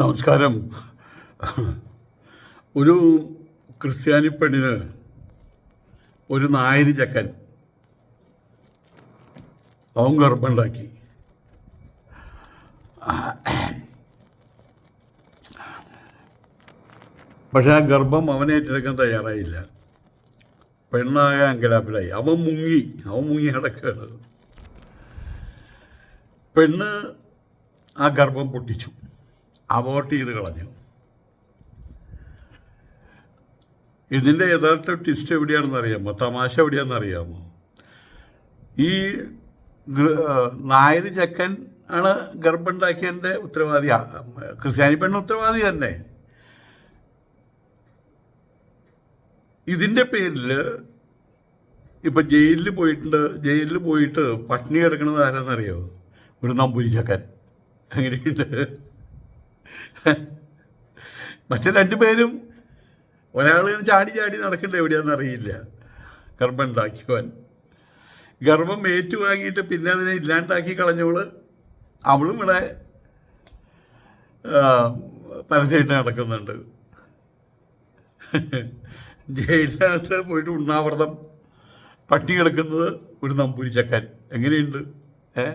നമസ്കാരം. ഒരു ക്രിസ്ത്യാനി പെണ്ണിന് ഒരു നായരി ചക്കൻ അവൻ ഗർഭമുണ്ടാക്കി. പക്ഷെ ആ ഗർഭം അവനെ ഏറ്റെടുക്കാൻ തയ്യാറായില്ല. പെണ്ണായ അങ്കലാപ്പിലായി. അവൻ മുങ്ങി. അവൻ മുങ്ങി കിടക്കുകയാണ് പെണ്ണ് ആ ഗർഭം പൊട്ടിച്ചു. അബോർട്ട് ചെയ്ത് കളഞ്ഞു. ഇതിന്റെ യഥാർത്ഥ ട്വിസ്റ്റ് എവിടെയാണെന്ന് അറിയാമോ? തമാശ എവിടെയാണെന്ന് അറിയാമോ? ഈ നായര് ചക്കൻ ആണ് ഗർഭമുണ്ടാക്കിയതിന്റെ ഉത്തരവാദി. ക്രിസ്ത്യാനി പെണ്ണ് ഉത്തരവാദി തന്നെ. ഇതിന്റെ പേരിൽ ഇപ്പം ജയിലിൽ പോയിട്ടുണ്ട് ജയിലിൽ പോയിട്ട് പട്ടിണി കിടക്കുന്നത് ആരാന്നറിയോ? ഒരു നമ്പൂരി ചക്കൻ. അങ്ങനെയുണ്ട്. മറ്റു രണ്ടു പേരും ഒരാൾ ചാടി ചാടി നടക്കണ്ട എവിടെയാണെന്ന് അറിയില്ല. ഗർഭം ഉണ്ടാക്കിയവൻ. ഗർഭം ഏറ്റുവാങ്ങിയിട്ട് പിന്നെ അതിനെ ഇല്ലാണ്ടാക്കി കളഞ്ഞവൾ അവളും ഇവിടെ പരസ്യമായിട്ട് നടക്കുന്നുണ്ട്. ജയിലിനകത്ത് പോയിട്ട് ഉണ്ണാവൃതം പട്ടി കിടക്കുന്നത് ഒരു നമ്പൂരി ചക്കൻ എങ്ങനെയുണ്ട്? ഏ?